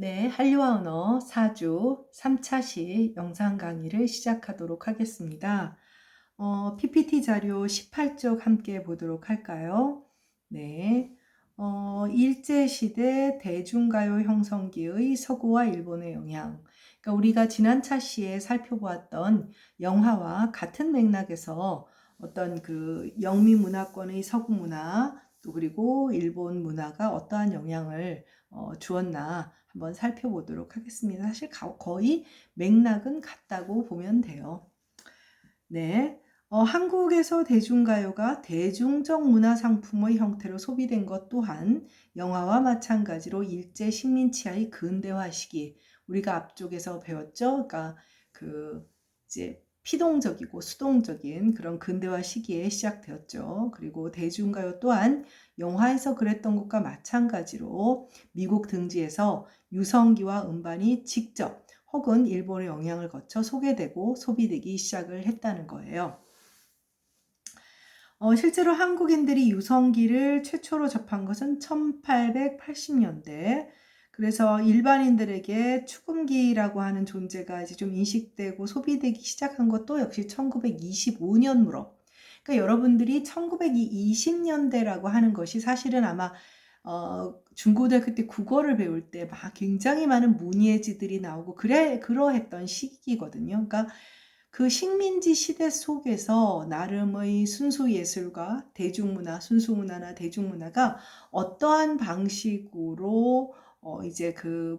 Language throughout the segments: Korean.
네, 한류와 언어 4주 3차시 영상 강의를 시작하도록 하겠습니다. 어, PPT 자료 18쪽 함께 보도록 할까요? 네. 어, 일제시대 대중가요 형성기의 서구와 일본의 영향. 그러니까 우리가 지난 차시에 살펴보았던 영화와 같은 맥락에서 어떤 그 영미 문화권의 서구 문화, 또 그리고 일본 문화가 어떠한 영향을 어, 주었나 한번 살펴보도록 하겠습니다. 사실 거의 맥락은 같다고 보면 돼요. 네. 어, 한국에서 대중가요가 대중적 문화 상품의 형태로 소비된 것 또한 영화와 마찬가지로 일제 식민 치하의 근대화 시기 우리가 앞쪽에서 배웠죠. 그러니까 그 이제 피동적이고 수동적인 그런 근대화 시기에 시작되었죠. 그리고 대중가요 또한 영화에서 그랬던 것과 마찬가지로 미국 등지에서 유성기와 음반이 직접 혹은 일본의 영향을 거쳐 소개되고 소비되기 시작을 했다는 거예요. 어, 실제로 한국인들이 유성기를 최초로 접한 것은 1880년대. 그래서 일반인들에게 축음기라고 하는 존재가 이제 좀 인식되고 소비되기 시작한 것도 역시 1925년 무렵. 그러니까 여러분들이 1920년대라고 하는 것이 사실은 아마 어, 중고등학교 때 국어를 배울 때 막 굉장히 많은 문예지들이 나오고 그래 그러했던 시기거든요. 그러니까 그 식민지 시대 속에서 나름의 순수 예술과 대중문화, 순수 문화나 대중문화가 어떠한 방식으로 어 이제 그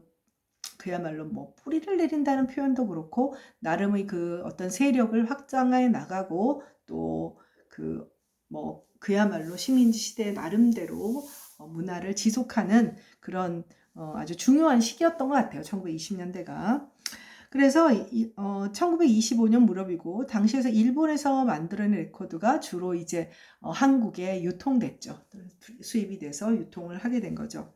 그야말로 뭐 뿌리를 내린다는 표현도 그렇고 나름의 그 어떤 세력을 확장해 나가고 또 그 뭐 그야말로 식민지 시대 나름대로 어 문화를 지속하는 그런 어 아주 중요한 시기였던 것 같아요. 1920년대가. 그래서 이, 어, 1925년 무렵이고 당시에서 일본에서 만들어낸 레코드가 주로 이제 어, 한국에 유통됐죠. 수입이 돼서 유통을 하게 된 거죠.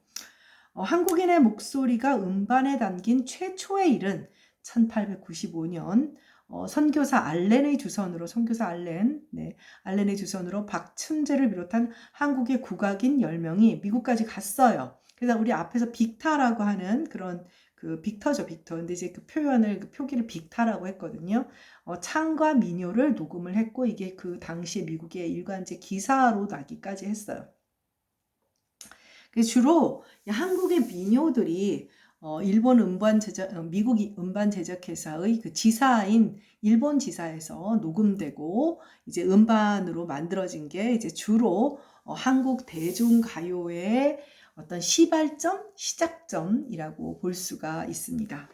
어, 한국인의 목소리가 음반에 담긴 최초의 일은 1895년 어, 선교사 알렌의 주선으로 선교사 알렌, 네, 알렌의 주선으로 박춘재를 비롯한 한국의 국악인 10명이 미국까지 갔어요. 그래서 우리 앞에서 빅타라고 하는 그런 그 빅터죠, 빅터. 근데 이제 그 표현을 그 표기를 빅타라고 했거든요. 어, 창과 민요를 녹음을 했고 이게 그 당시 미국의 일간지 기사로 나기까지 했어요. 주로 한국의 민요들이 어, 일본 음반 제작, 어, 미국 음반 제작 회사의 그 지사인 일본 지사에서 녹음되고 이제 음반으로 만들어진 게 이제 주로 어, 한국 대중가요의 어떤 시발점, 시작점이라고 볼 수가 있습니다.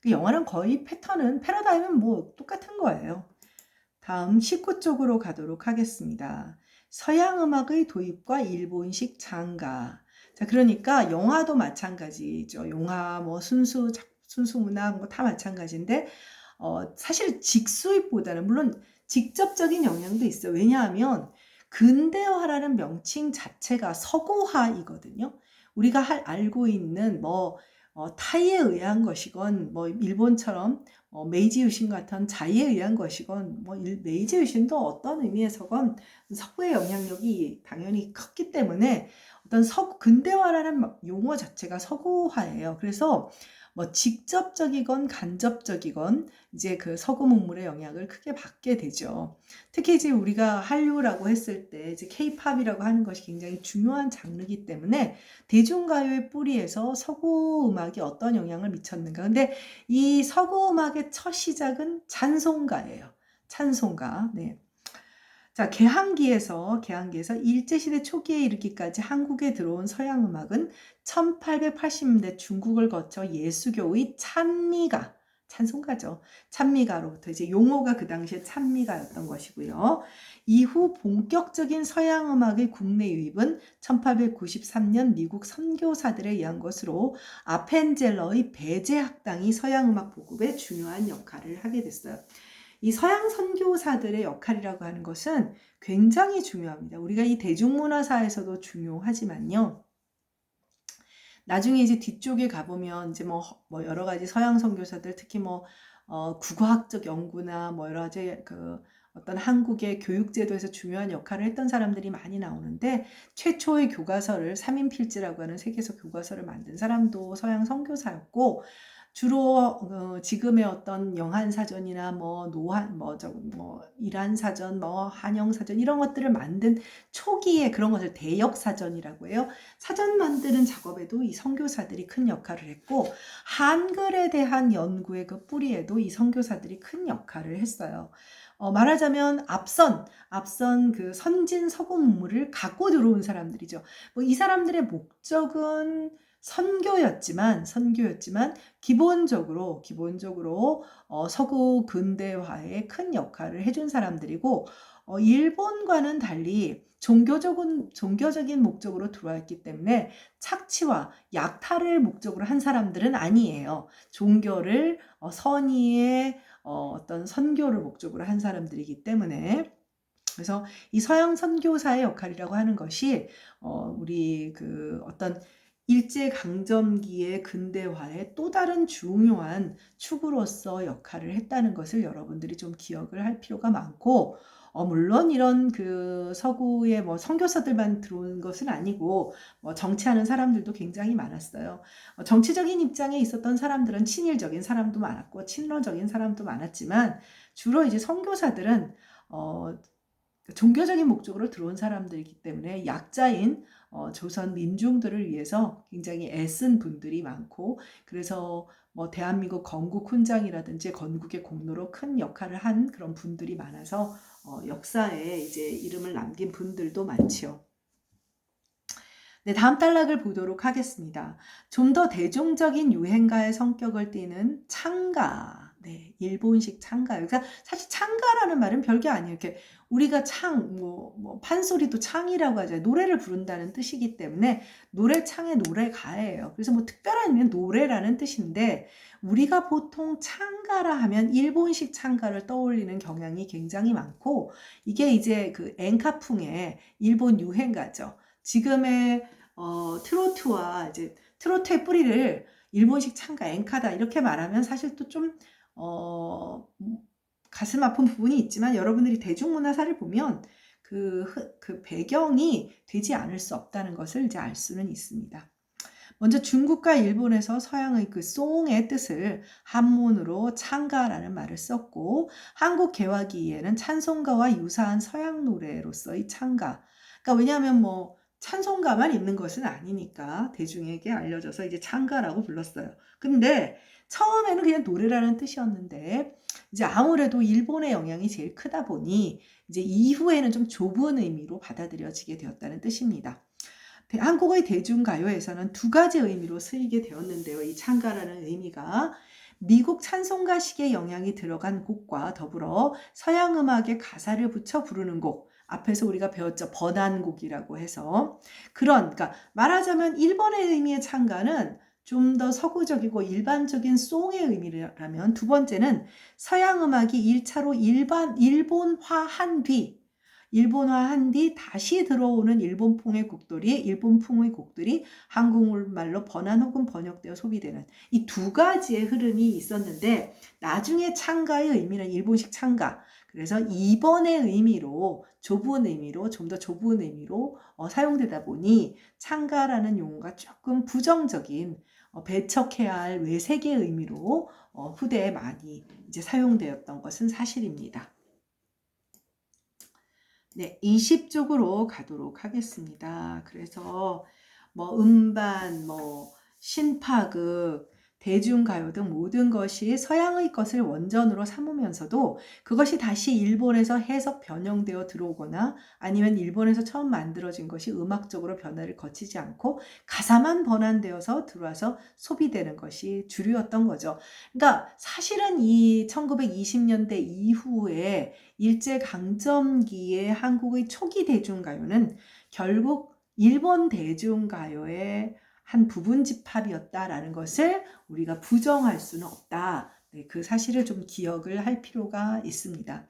그 영화는 거의 패턴은 패러다임은 뭐 똑같은 거예요. 다음 19쪽으로 가도록 하겠습니다. 서양 음악의 도입과 일본식 장가. 자, 그러니까 영화도 마찬가지죠. 영화, 뭐 순수, 순수 문학 뭐다 마찬가지인데, 어, 사실 직수입보다는 물론 직접적인 영향도 있어요. 왜냐하면 근대화라는 명칭 자체가 서구화이거든요. 우리가 할, 알고 있는 뭐 어, 타이에 의한 것이건 뭐 일본처럼 어, 메이지 유신 같은 자의에 의한 것이건 뭐 일, 메이지 유신도 어떤 의미에서건 서구의 영향력이 당연히 컸기 때문에 어떤 서구 근대화라는 용어 자체가 서구화예요. 그래서 뭐 직접적이건 간접적이건 이제 그 서구 문물의 영향을 크게 받게 되죠. 특히 이제 우리가 한류라고 했을 때 이제 케이팝이라고 하는 것이 굉장히 중요한 장르이기 때문에 대중가요의 뿌리에서 서구 음악이 어떤 영향을 미쳤는가. 근데 이 서구 음악의 첫 시작은 찬송가예요. 찬송가. 네. 자, 개항기에서 개항기에서 일제 시대 초기에 이르기까지 한국에 들어온 서양 음악은 1880년대 중국을 거쳐 예수교의 찬미가 찬송가죠. 찬미가로부터 이제 용어가 그 당시에 찬미가였던 것이고요. 이후 본격적인 서양 음악의 국내 유입은 1893년 미국 선교사들에 의한 것으로 아펜젤러의 배제 학당이 서양 음악 보급에 중요한 역할을 하게 됐어요. 이 서양 선교사들의 역할이라고 하는 것은 굉장히 중요합니다. 우리가 이 대중문화사에서도 중요하지만요. 나중에 이제 뒤쪽에 가보면 이제 뭐, 뭐 여러 가지 서양 선교사들 특히 뭐 어, 국어학적 연구나 뭐 여러 가지 그 어떤 한국의 교육제도에서 중요한 역할을 했던 사람들이 많이 나오는데 최초의 교과서를 삼인필지라고 하는 세계에서 교과서를 만든 사람도 서양 선교사였고 주로 어, 지금의 어떤 영한 사전이나 뭐 노한 뭐저뭐 이란 사전 뭐 한영 사전 이런 것들을 만든 초기에 그런 것을 대역 사전이라고 해요. 사전 만드는 작업에도 이 선교사들이 큰 역할을 했고 한글에 대한 연구의 그 뿌리에도 이 선교사들이 큰 역할을 했어요. 어, 말하자면 앞선 앞선 그 선진 서구 문물을 갖고 들어온 사람들이죠. 뭐 이 사람들의 목적은 선교였지만 선교였지만 기본적으로 기본적으로 어, 서구 근대화에 큰 역할을 해준 사람들이고 어, 일본과는 달리 종교적인 종교적인 목적으로 들어왔기 때문에 착취와 약탈을 목적으로 한 사람들은 아니에요. 종교를 어, 선의의 어, 어떤 선교를 목적으로 한 사람들이기 때문에 그래서 이 서양 선교사의 역할이라고 하는 것이 어, 우리 그 어떤 일제 강점기의 근대화의 또 다른 중요한 축으로서 역할을 했다는 것을 여러분들이 좀 기억을 할 필요가 많고 어, 물론 이런 그 서구의 뭐 선교사들만 들어온 것은 아니고 뭐 정치하는 사람들도 굉장히 많았어요. 어, 정치적인 입장에 있었던 사람들은 친일적인 사람도 많았고 친러적인 사람도 많았지만 주로 이제 선교사들은 어, 종교적인 목적으로 들어온 사람들이기 때문에 약자인 어, 조선 민중들을 위해서 굉장히 애쓴 분들이 많고 그래서 뭐 대한민국 건국 훈장이라든지 건국의 공로로 큰 역할을 한 그런 분들이 많아서 어, 역사에 이제 이름을 남긴 분들도 많지요. 네, 다음 단락을 보도록 하겠습니다. 좀 더 대중적인 유행가의 성격을 띠는 창가. 네, 일본식 창가. 그러니까 사실 창가라는 말은 별게 아니에요. 이렇게 우리가 창, 뭐, 뭐 판소리도 창이라고 하잖아요. 노래를 부른다는 뜻이기 때문에 노래창의 노래가예요. 그래서 뭐 특별한 의미는 노래라는 뜻인데 우리가 보통 창가라 하면 일본식 창가를 떠올리는 경향이 굉장히 많고 이게 이제 그 엔카풍의 일본 유행가죠. 지금의 어, 트로트와 이제 트로트의 뿌리를 일본식 창가 엔카다 이렇게 말하면 사실 또좀 어, 가슴 아픈 부분이 있지만 여러분들이 대중문화사를 보면 그, 그 배경이 되지 않을 수 없다는 것을 이제 알 수는 있습니다. 먼저 중국과 일본에서 서양의 그 송의 뜻을 한문으로 창가라는 말을 썼고 한국 개화기에는 찬송가와 유사한 서양 노래로서의 창가. 그러니까 왜냐하면 뭐 찬송가만 있는 것은 아니니까 대중에게 알려져서 이제 창가라고 불렀어요. 근데 처음에는 그냥 노래라는 뜻이었는데 이제 아무래도 일본의 영향이 제일 크다 보니 이제 이후에는 좀 좁은 의미로 받아들여지게 되었다는 뜻입니다. 한국의 대중가요에서는 두 가지 의미로 쓰이게 되었는데요. 이 창가라는 의미가 미국 찬송가식의 영향이 들어간 곡과 더불어 서양 음악의 가사를 붙여 부르는 곡, 앞에서 우리가 배웠죠. 번안곡이라고 해서. 그런, 그러니까 말하자면 일본의 의미의 창가는 좀 더 서구적이고 일반적인 송의 의미라면 두 번째는 서양 음악이 1차로 일반, 일본화한 뒤, 일본화한 뒤 다시 들어오는 일본풍의 곡들이 일본풍의 곡들이 한국말로 번안 혹은 번역되어 소비되는 이 두 가지의 흐름이 있었는데 나중에 창가의 의미는 일본식 창가 그래서 2번의 의미로 좁은 의미로 좀 더 좁은 의미로 어, 사용되다 보니 창가라는 용어가 조금 부정적인 어, 배척해야 할 외색의 의미로 어, 후대에 많이 이제 사용되었던 것은 사실입니다. 네, 20쪽으로 가도록 하겠습니다. 그래서 뭐 음반, 뭐 신파극, 대중가요 등 모든 것이 서양의 것을 원전으로 삼으면서도 그것이 다시 일본에서 해석 변형되어 들어오거나 아니면 일본에서 처음 만들어진 것이 음악적으로 변화를 거치지 않고 가사만 번안되어서 들어와서 소비되는 것이 주류였던 거죠. 그러니까 사실은 이 1920년대 이후에 일제강점기의 한국의 초기 대중가요는 결국 일본 대중가요의 한 부분 집합이었다라는 것을 우리가 부정할 수는 없다. 네, 그 사실을 좀 기억을 할 필요가 있습니다.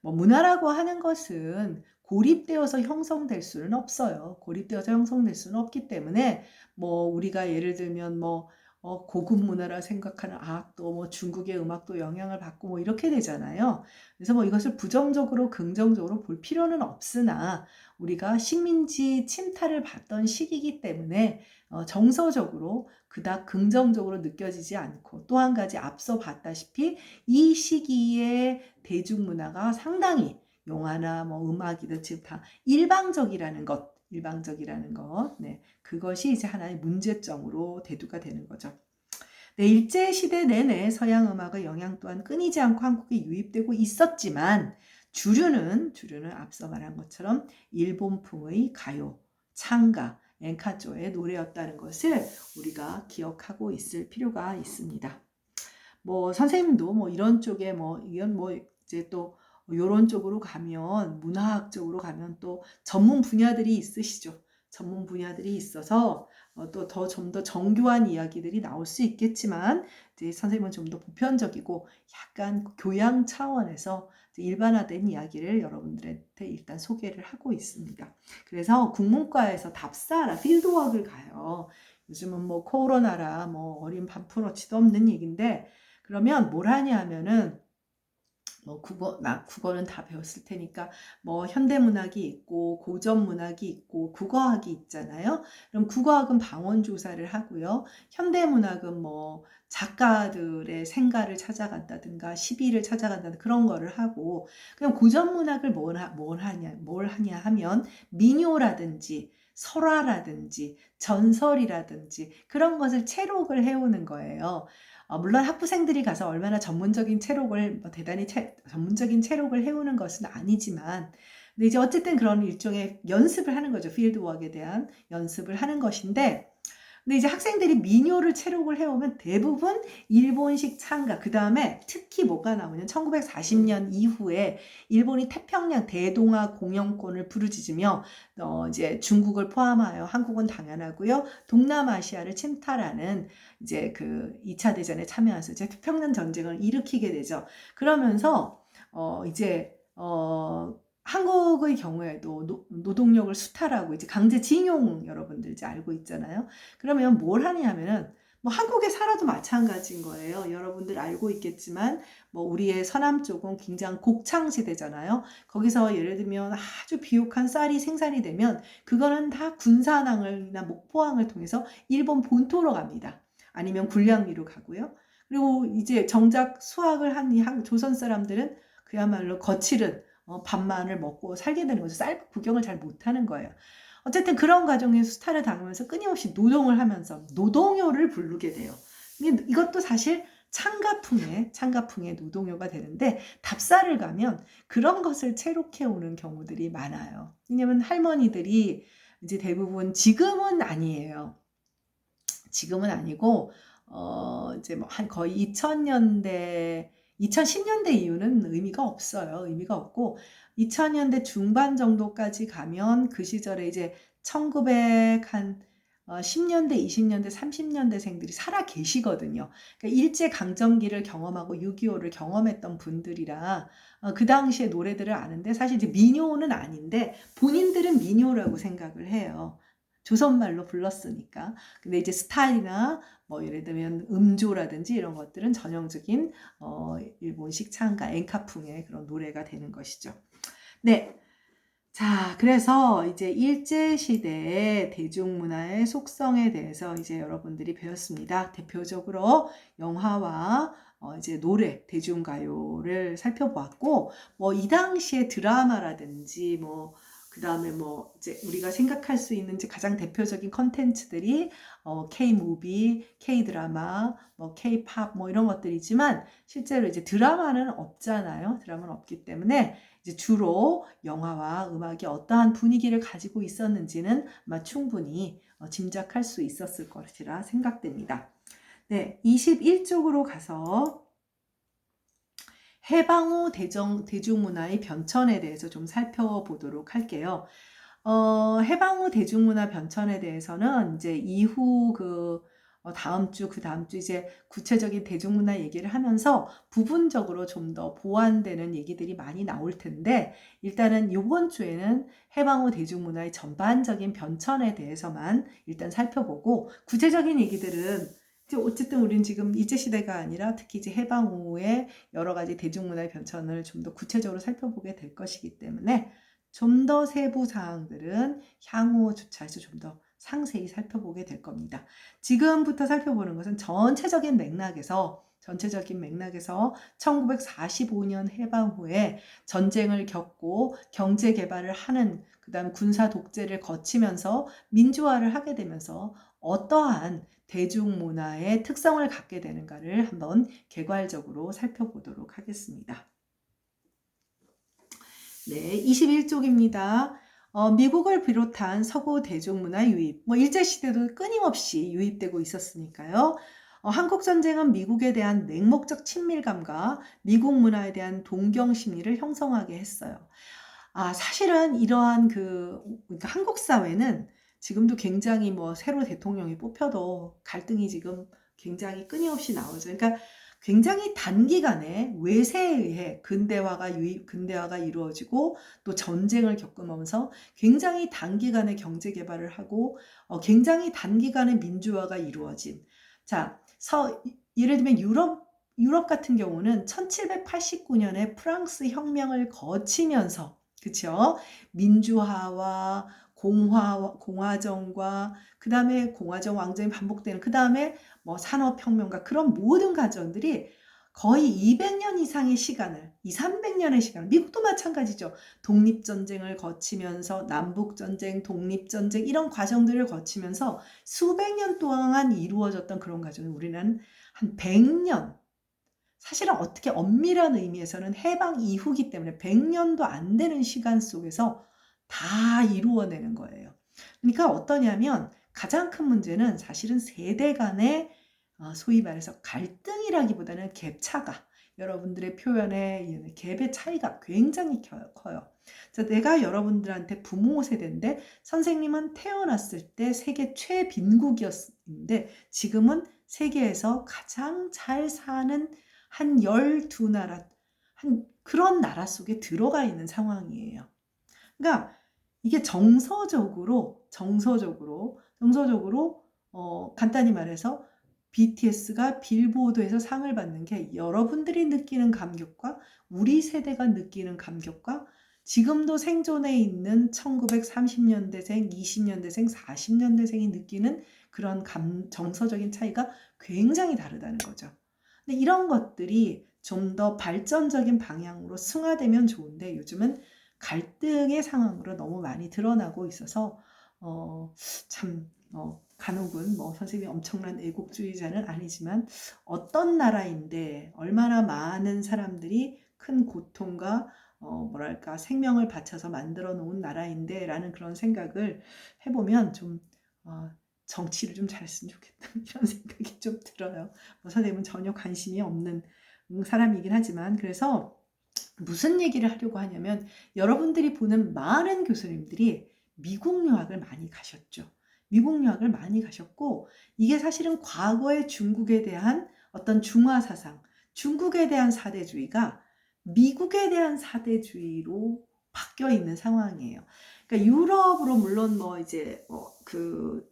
뭐 문화라고 하는 것은 고립되어서 형성될 수는 없어요. 고립되어서 형성될 수는 없기 때문에 뭐 우리가 예를 들면 뭐 어, 고급 문화라 생각하는 악도 뭐 중국의 음악도 영향을 받고 뭐 이렇게 되잖아요. 그래서 뭐 이것을 부정적으로 긍정적으로 볼 필요는 없으나 우리가 식민지 침탈을 받던 시기이기 때문에 어, 정서적으로 그닥 긍정적으로 느껴지지 않고 또 한 가지 앞서 봤다시피 이 시기에 대중문화가 상당히 영화나 뭐 음악이든 지금 다 일방적이라는 것, 일방적이라는 것, 네, 그것이 이제 하나의 문제점으로 대두가 되는 거죠. 네, 일제 시대 내내 서양 음악의 영향 또한 끊이지 않고 한국에 유입되고 있었지만 주류는 주류는 앞서 말한 것처럼 일본풍의 가요, 창가, 엔카조의 노래였다는 것을 우리가 기억하고 있을 필요가 있습니다. 뭐 선생님도 뭐 이런 쪽에 뭐 이건 뭐 이제 또 이런 쪽으로 가면 문화학적으로 가면 또 전문 분야들이 있으시죠. 전문 분야들이 있어서 어, 또더 좀 더 정교한 이야기들이 나올 수 있겠지만 이제 선생님은 좀 더 보편적이고 약간 교양 차원에서 일반화된 이야기를 여러분들한테 일단 소개를 하고 있습니다. 그래서 국문과에서 답사라 필드워크를 가요. 요즘은 뭐 코로나라 뭐 어린 반푼어치도 없는 얘기인데 그러면 뭘 하냐 하면은 뭐 국어 나 국어는 다 배웠을 테니까 뭐 현대문학이 있고 고전문학이 있고 국어학이 있잖아요. 그럼 국어학은 방원 조사를 하고요. 현대문학은 뭐 작가들의 생가를 찾아간다든가 시비를 찾아간다든가 그런 거를 하고 그냥 고전문학을 뭘, 하, 뭘 하냐 뭘 하냐 하면 민요라든지 설화라든지 전설이라든지 그런 것을 채록을 해오는 거예요. 어, 물론 학부생들이 가서 얼마나 전문적인 체록을 뭐 대단히 채, 전문적인 체록을 해오는 것은 아니지만 근데 이제 어쨌든 그런 일종의 연습을 하는 거죠. 필드워크에 대한 연습을 하는 것인데 근데 이제 학생들이 민요를 체록을 해오면 대부분 일본식 창가, 그 다음에 특히 뭐가 나오냐면 1940년 이후에 일본이 태평양 대동아 공영권을 부르짖으며 어 이제 중국을 포함하여 한국은 당연하고요. 동남아시아를 침탈하는 이제 그 2차 대전에 참여해서 이제 태평양 전쟁을 일으키게 되죠. 그러면서 어 이제 어 한국의 경우에도 노, 동력을 수탈하고 이제 강제징용 여러분들 이제 알고 있잖아요. 그러면 뭘 하냐면은 뭐 한국에 살아도 마찬가지인 거예요. 여러분들 알고 있겠지만 뭐 우리의 서남 쪽은 굉장히 곡창 시대잖아요. 거기서 예를 들면 아주 비옥한 쌀이 생산이 되면 그거는 다 군산항을나 목포항을 통해서 일본 본토로 갑니다. 아니면 군량리로 가고요. 그리고 이제 정작 수학을 한 조선 사람들은 그야말로 거칠은 어, 밥만을 먹고 살게 되는 거죠. 쌀 구경을 잘 못하는 거예요. 어쨌든 그런 과정에서 스타를 당하면서 끊임없이 노동을 하면서 노동요를 부르게 돼요. 이것도 사실 창가풍의 창가풍의 노동요가 되는데 답사를 가면 그런 것을 채록해 오는 경우들이 많아요. 왜냐면 할머니들이 이제 대부분 지금은 아니에요. 지금은 아니고 어 이제 뭐 한 거의 2000년대 2010년대 이후는 의미가 없어요. 의미가 없고 2000년대 중반 정도까지 가면 그 시절에 이제 1900한 10년대, 20년대, 30년대생들이 살아 계시거든요. 그러니까 일제 강점기를 경험하고 6.25를 경험했던 분들이라 어, 그 당시의 노래들을 아는데 사실 이제 민요는 아닌데 본인들은 민요라고 생각을 해요. 조선말로 불렀으니까. 근데 이제 스타일이나 뭐 예를 들면 음조라든지 이런 것들은 전형적인 어, 일본식 창가 엔카풍의 그런 노래가 되는 것이죠. 네. 자, 그래서 이제 일제시대의 대중문화의 속성에 대해서 이제 여러분들이 배웠습니다. 대표적으로 영화와 어, 이제 노래, 대중가요를 살펴보았고, 뭐 이 당시에 드라마라든지 뭐 그 다음에 뭐 이제 우리가 생각할 수 있는 이제 가장 대표적인 컨텐츠들이 어, K-무비, K-드라마, 뭐 K-팝 뭐 이런 것들이지만 실제로 이제 드라마는 없잖아요. 드라마는 없기 때문에 이제 주로 영화와 음악이 어떠한 분위기를 가지고 있었는지는 아마 충분히 어, 짐작할 수 있었을 것이라 생각됩니다. 네, 21쪽으로 가서 해방 후 대정, 대중문화의 변천에 대해서 좀 살펴보도록 할게요. 어, 해방 후 대중문화 변천에 대해서는 이제 이후 그 어, 다음 주, 그 다음 주 이제 구체적인 대중문화 얘기를 하면서 부분적으로 좀 더 보완되는 얘기들이 많이 나올 텐데, 일단은 이번 주에는 해방 후 대중문화의 전반적인 변천에 대해서만 일단 살펴보고, 구체적인 얘기들은 어쨌든 우리는 지금 일제 시대가 아니라 특히 이제 해방 후에 여러 가지 대중문화의 변천을 좀 더 구체적으로 살펴보게 될 것이기 때문에 좀 더 세부 사항들은 향후 주차에서 좀 더 상세히 살펴보게 될 겁니다. 지금부터 살펴보는 것은 전체적인 맥락에서 전체적인 맥락에서 1945년 해방 후에 전쟁을 겪고 경제 개발을 하는 그다음 군사 독재를 거치면서 민주화를 하게 되면서 어떠한 대중문화의 특성을 갖게 되는가를 한번 개괄적으로 살펴보도록 하겠습니다. 네, 21쪽입니다. 어, 미국을 비롯한 서구 대중문화 유입, 뭐 일제시대도 끊임없이 유입되고 있었으니까요. 어, 한국 전쟁은 미국에 대한 맹목적 친밀감과 미국 문화에 대한 동경 심리를 형성하게 했어요. 아, 사실은 이러한 그 그러니까 한국 사회는 지금도 굉장히 뭐 새로 대통령이 뽑혀도 갈등이 지금 굉장히 끊임없이 나오죠. 그러니까 굉장히 단기간에 외세에 의해 근대화가 유입, 근대화가 이루어지고 또 전쟁을 겪으면서 굉장히 단기간에 경제 개발을 하고 어, 굉장히 단기간에 민주화가 이루어진 자, 서 예를 들면 유럽 유럽 같은 경우는 1789년에 프랑스 혁명을 거치면서 그쵸 민주화와 공화 공화정과 그 다음에 공화정 왕정이 반복되는 그 다음에 뭐 산업혁명과 그런 모든 과정들이 거의 200년 이상의 시간을, 2, 300년의 시간을, 미국도 마찬가지죠. 독립전쟁을 거치면서, 남북전쟁, 독립전쟁, 이런 과정들을 거치면서 수백 년 동안 이루어졌던 그런 과정을 우리는 한 100년, 사실은 어떻게 엄밀한 의미에서는 해방 이후기 때문에 100년도 안 되는 시간 속에서 다 이루어내는 거예요. 그러니까 어떠냐면 가장 큰 문제는 사실은 세대 간의 어, 소위 말해서 갈등이라기보다는 갭 차가 여러분들의 표현에 갭의 차이가 굉장히 커요. 자, 내가 여러분들한테 부모 세대인데 선생님은 태어났을 때 세계 최빈국이었는데 지금은 세계에서 가장 잘 사는 한 12나라, 한 그런 나라 속에 들어가 있는 상황이에요. 그러니까 이게 정서적으로, 정서적으로, 정서적으로, 어, 간단히 말해서 BTS가 빌보드에서 상을 받는 게 여러분들이 느끼는 감격과 우리 세대가 느끼는 감격과 지금도 생존해 있는 1930년대생, 20년대생, 40년대생이 느끼는 그런 감, 정서적인 차이가 굉장히 다르다는 거죠. 근데 이런 것들이 좀 더 발전적인 방향으로 승화되면 좋은데 요즘은 갈등의 상황으로 너무 많이 드러나고 있어서 어, 참 어, 간혹은 뭐 선생님이 엄청난 애국주의자는 아니지만 어떤 나라인데 얼마나 많은 사람들이 큰 고통과 어, 뭐랄까 생명을 바쳐서 만들어 놓은 나라인데 라는 그런 생각을 해보면 좀 어, 정치를 좀 잘했으면 좋겠다 이런 생각이 좀 들어요. 뭐 선생님은 전혀 관심이 없는 사람이긴 하지만 그래서 무슨 얘기를 하려고 하냐면 여러분들이 보는 많은 교수님들이 미국 유학을 많이 가셨죠. 미국 유학을 많이 가셨고 이게 사실은 과거의 중국에 대한 어떤 중화 사상, 중국에 대한 사대주의가 미국에 대한 사대주의로 바뀌어 있는 상황이에요. 그러니까 유럽으로 물론 뭐 이제 뭐 그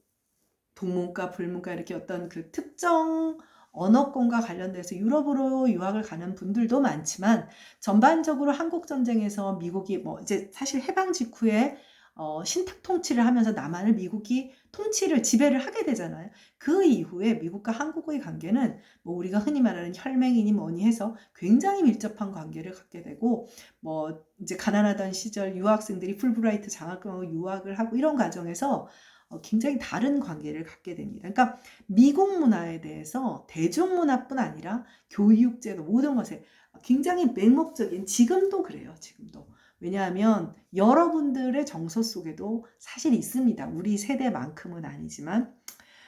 동문과 불문과 이렇게 어떤 그 특정 언어권과 관련돼서 유럽으로 유학을 가는 분들도 많지만 전반적으로 한국 전쟁에서 미국이 뭐 이제 사실 해방 직후에 어, 신탁 통치를 하면서 남한을 미국이 통치를 지배를 하게 되잖아요. 그 이후에 미국과 한국의 관계는 뭐 우리가 흔히 말하는 혈맹이니 뭐니 해서 굉장히 밀접한 관계를 갖게 되고 뭐 이제 가난하던 시절 유학생들이 풀브라이트 장학금하고 유학을 하고 이런 과정에서 어, 굉장히 다른 관계를 갖게 됩니다. 그러니까 미국 문화에 대해서 대중문화뿐 아니라 교육제도 모든 것에 굉장히 맹목적인 지금도 그래요. 지금도. 왜냐하면 여러분들의 정서 속에도 사실 있습니다. 우리 세대만큼은 아니지만.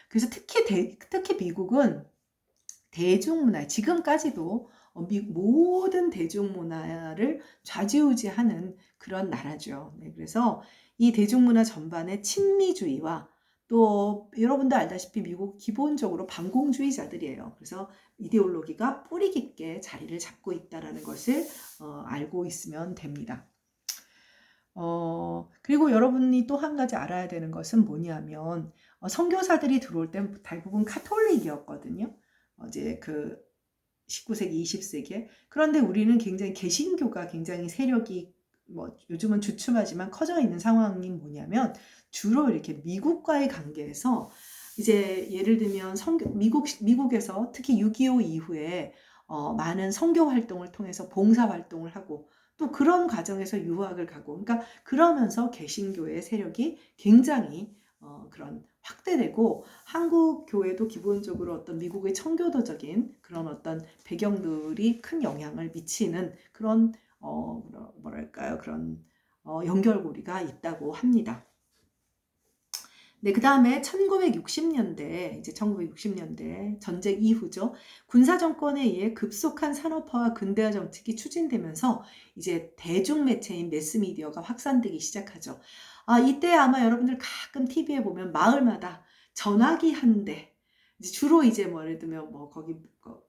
그래서 특히 대, 특히 미국은 대중문화 지금까지도 어, 모든 대중문화를 좌지우지하는 그런 나라죠. 네, 그래서 이 대중문화 전반의 친미주의와 또 여러분도 알다시피 미국 기본적으로 반공주의자들이에요. 그래서 이데올로기가 뿌리 깊게 자리를 잡고 있다라는 것을 어, 알고 있으면 됩니다. 어, 그리고 여러분이 또 한 가지 알아야 되는 것은 뭐냐면 어, 선교사들이 들어올 때 대부분 카톨릭이었거든요. 어제 그 19세기, 20세기에. 그런데 우리는 굉장히 개신교가 굉장히 세력이 뭐 요즘은 주춤하지만 커져 있는 상황이 뭐냐면 주로 이렇게 미국과의 관계에서 이제 예를 들면 성교, 미국 미국에서 특히 6.25 이후에 어, 많은 선교 활동을 통해서 봉사 활동을 하고 또 그런 과정에서 유학을 가고 그러니까 그러면서 개신교의 세력이 굉장히 어, 그런 확대되고 한국 교회도 기본적으로 어떤 미국의 청교도적인 그런 어떤 배경들이 큰 영향을 미치는 그런 어, 뭐랄까요 그런 어, 연결고리가 있다고 합니다. 네, 그 다음에 1960년대, 이제 1960년대 전쟁 이후죠. 군사 정권에 의해 급속한 산업화와 근대화 정책이 추진되면서 이제 대중매체인 매스미디어가 확산되기 시작하죠. 아, 이때 아마 여러분들 가끔 TV에 보면 마을마다 전화기 한 대, 주로 이제 뭐 예를 들면 뭐 거기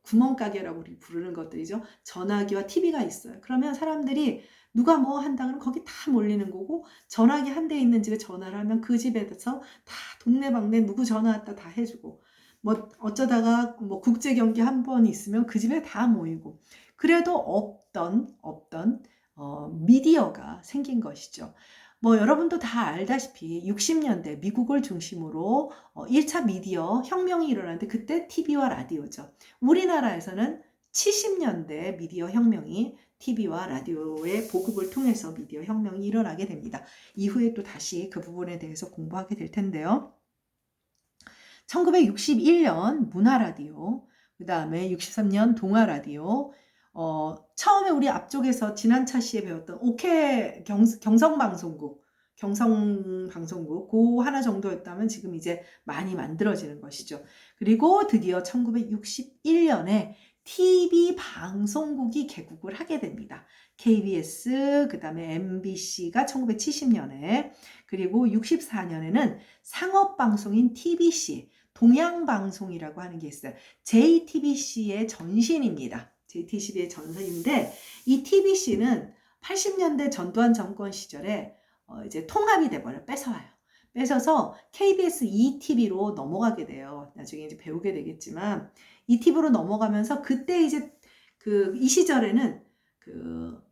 구멍가게라고 우리 부르는 것들이죠. 전화기와 TV가 있어요. 그러면 사람들이 누가 뭐 한다 그러면 거기 다 몰리는 거고 전화기 한 대 있는 집에 전화를 하면 그 집에 대해서 다 동네방네 누구 전화 왔다 다 해주고 뭐 어쩌다가 뭐 국제 경기 한 번 있으면 그 집에 다 모이고 그래도 없던 없던 어, 미디어가 생긴 것이죠. 뭐 여러분도 다 알다시피 60년대 미국을 중심으로 1차 어, 미디어 혁명이 일어났는데 그때 TV와 라디오죠. 우리나라에서는 70년대 미디어 혁명이 TV와 라디오의 보급을 통해서 미디어 혁명이 일어나게 됩니다. 이후에 또 다시 그 부분에 대해서 공부하게 될 텐데요. 1961년 문화라디오, 그 다음에 63년 동아라디오, 어, 처음에 우리 앞쪽에서 지난 차 시에 배웠던 오케 경, 경성방송국, 경성방송국, 그 하나 정도였다면 지금 이제 많이 만들어지는 것이죠. 그리고 드디어 1961년에 TV 방송국이 개국을 하게 됩니다. KBS, 그 다음에 MBC가 1970년에, 그리고 64년에는 상업방송인 TBC, 동양방송이라고 하는 게 있어요. JTBC의 전신입니다. JTBC의 전신인데, 이 TBC는 80년대 전두환 정권 시절에 어 이제 통합이 돼버려 뺏어와요. 뺏어서 KBS ETV로 넘어가게 돼요. 나중에 이제 배우게 되겠지만, 이 팁으로 넘어가면서 그때 이제 그 이 시절에는 그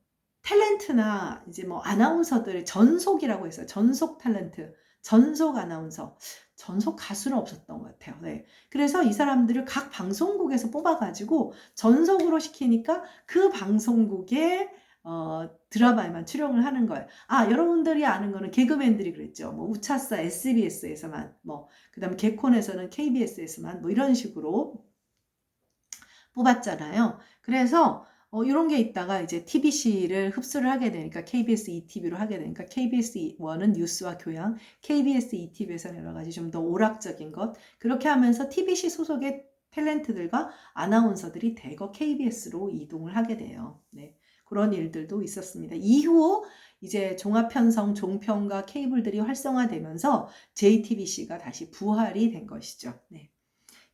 탤런트나 이제 뭐 아나운서들의 전속이라고 했어요. 전속 탤런트, 전속 아나운서, 전속 가수는 없었던 것 같아요. 네. 그래서 이 사람들을 각 방송국에서 뽑아가지고 전속으로 시키니까 그 방송국에 어, 드라마에만 출연을 하는 거예요. 아, 여러분들이 아는 거는 개그맨들이 그랬죠. 뭐, 우차사 SBS에서만, 뭐, 그 다음에 개콘에서는 KBS에서만, 뭐, 이런 식으로 뽑았잖아요. 그래서 어, 이런 게 있다가 이제 TBC를 흡수를 하게 되니까 KBS ETV로 하게 되니까 KBS 1은 뉴스와 교양, KBS ETV에서는 여러 가지 좀 더 오락적인 것 그렇게 하면서 TBC 소속의 탤런트들과 아나운서들이 대거 KBS로 이동을 하게 돼요. 네. 그런 일들도 있었습니다. 이후 이제 종합편성, 종편과 케이블들이 활성화되면서 JTBC가 다시 부활이 된 것이죠. 네.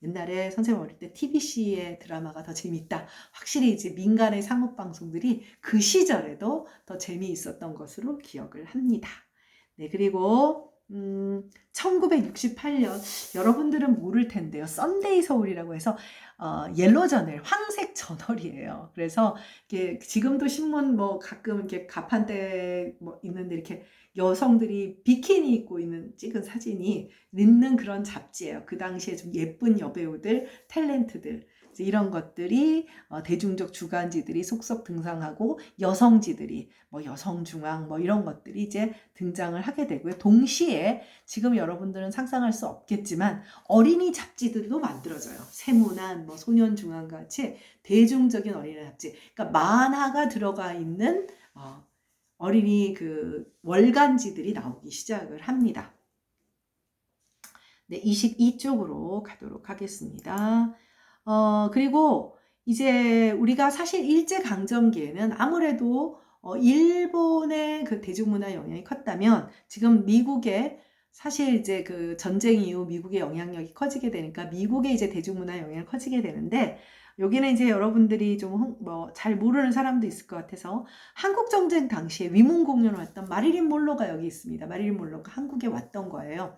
옛날에 선생님 어릴 때 TBC의 드라마가 더 재밌다. 확실히 이제 민간의 상업 방송들이 그 시절에도 더 재미있었던 것으로 기억을 합니다. 네, 그리고 음, 1968년 여러분들은 모를 텐데요. 썬데이 서울이라고 해서 어, 옐로 저널, 황색 저널이에요. 그래서 이게 지금도 신문 뭐 가끔 이렇게 가판대 뭐 있는데 이렇게 여성들이 비키니 입고 있는 찍은 사진이 있는 그런 잡지예요. 그 당시에 좀 예쁜 여배우들, 탤런트들 이런 것들이 어, 대중적 주간지들이 속속 등장하고 여성지들이 뭐 여성중앙 뭐 이런 것들이 이제 등장을 하게 되고요. 동시에 지금 여러분들은 상상할 수 없겠지만 어린이 잡지들도 만들어져요. 세문안, 뭐 소년중앙 같이 대중적인 어린이 잡지. 그러니까 만화가 들어가 있는 어, 어린이 그 월간지들이 나오기 시작을 합니다. 네, 22쪽으로 가도록 하겠습니다. 어, 그리고 이제 우리가 사실 일제강점기에는 아무래도 어, 일본의 그 대중문화 영향이 컸다면 지금 미국의 사실 이제 그 전쟁 이후 미국의 영향력이 커지게 되니까 미국의 이제 대중문화 영향이 커지게 되는데 여기는 이제 여러분들이 좀 뭐 잘 모르는 사람도 있을 것 같아서 한국 정쟁 당시에 위문 공연을 왔던 마릴린 몰로가 여기 있습니다. 마릴린 몰로가 한국에 왔던 거예요.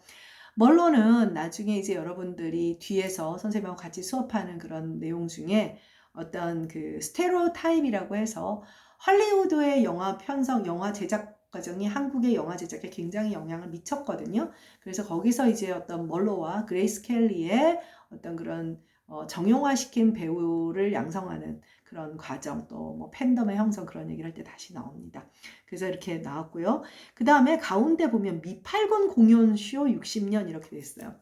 멀로는 나중에 이제 여러분들이 뒤에서 선생님하고 같이 수업하는 그런 내용 중에 어떤 그 스테레오타입이라고 해서 할리우드의 영화 편성, 영화 제작 과정이 한국의 영화 제작에 굉장히 영향을 미쳤거든요. 그래서 거기서 이제 어떤 멀로와 그레이스 켈리의 어떤 그런 어, 정형화시킨 배우를 양성하는 그런 과정 또 뭐 팬덤의 형성 그런 얘기를 할 때 다시 나옵니다. 그래서 이렇게 나왔고요. 그 다음에 가운데 보면 미팔군 공연쇼 60년 이렇게 돼 있어요.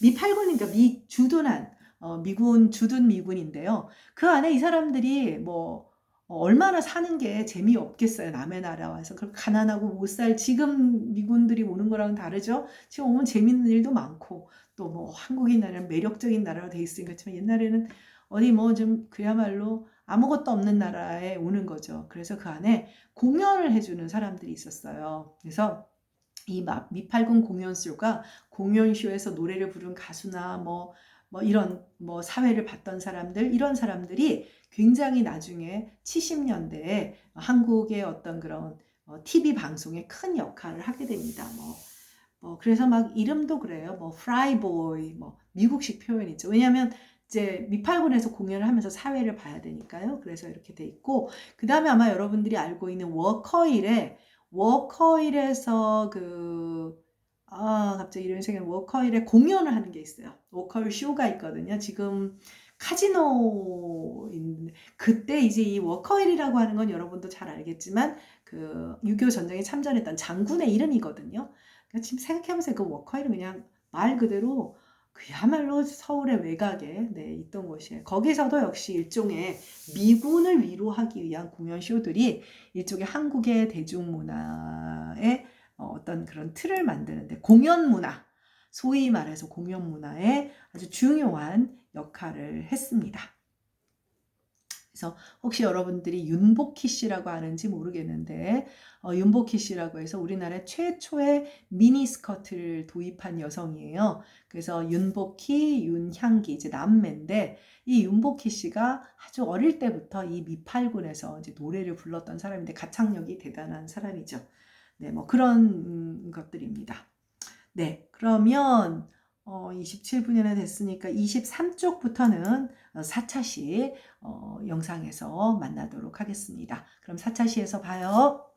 미팔군이니까 미 주둔한 어, 미군 주둔 미군인데요. 그 안에 이 사람들이 뭐 어, 얼마나 사는 게 재미없겠어요. 남의 나라 와서. 그렇게 가난하고 못 살, 지금 미군들이 오는 거랑은 다르죠? 지금 오면 재밌는 일도 많고, 또 뭐 한국이 나라는 매력적인 나라가 돼 있으니까, 옛날에는 어디 뭐 좀 그야말로 아무것도 없는 나라에 오는 거죠. 그래서 그 안에 공연을 해주는 사람들이 있었어요. 그래서 이 마- 미팔군 공연쇼가 공연쇼에서 노래를 부른 가수나 뭐, 뭐 이런 뭐 사회를 봤던 사람들, 이런 사람들이 굉장히 나중에 70년대에 한국의 어떤 그런 TV 방송에 큰 역할을 하게 됩니다. 뭐, 뭐 그래서 막 이름도 그래요. 뭐 프라이보이, 뭐 미국식 표현이죠. 왜냐하면 이제 미팔군에서 공연을 하면서 사회를 봐야 되니까요. 그래서 이렇게 돼 있고 그 다음에 아마 여러분들이 알고 있는 워커힐에 워커힐에서 그 아, 갑자기 이런 생각이 워커힐에 공연을 하는 게 있어요. 워커힐 쇼가 있거든요. 지금 카지노 있는데 그때 이제 이 워커힐이라고 하는 건 여러분도 잘 알겠지만 그6.25 전쟁에 참전했던 장군의 이름이거든요. 그러니까 지금 생각해보세요. 그 워커힐은 그냥 말 그대로 그야말로 서울의 외곽에 네, 있던 곳이에요. 거기서도 역시 일종의 미군을 위로하기 위한 공연 쇼들이 일종의 한국의 대중문화의 어, 어떤 그런 틀을 만드는데 공연 문화, 소위 말해서 공연 문화에 아주 중요한 역할을 했습니다. 그래서 혹시 여러분들이 윤복희 씨라고 아는지 모르겠는데 어, 윤복희 씨라고 해서 우리나라 최초의 미니스커트를 도입한 여성이에요. 그래서 윤복희, 윤향기 이제 남매인데 이 윤복희 씨가 아주 어릴 때부터 이 미팔군에서 이제 노래를 불렀던 사람인데 가창력이 대단한 사람이죠. 네, 뭐 그런 음, 것들입니다. 네, 그러면 어, 27분이나 됐으니까 23쪽부터는 4차 시 어, 영상에서 만나도록 하겠습니다. 그럼 4차 시에서 봐요.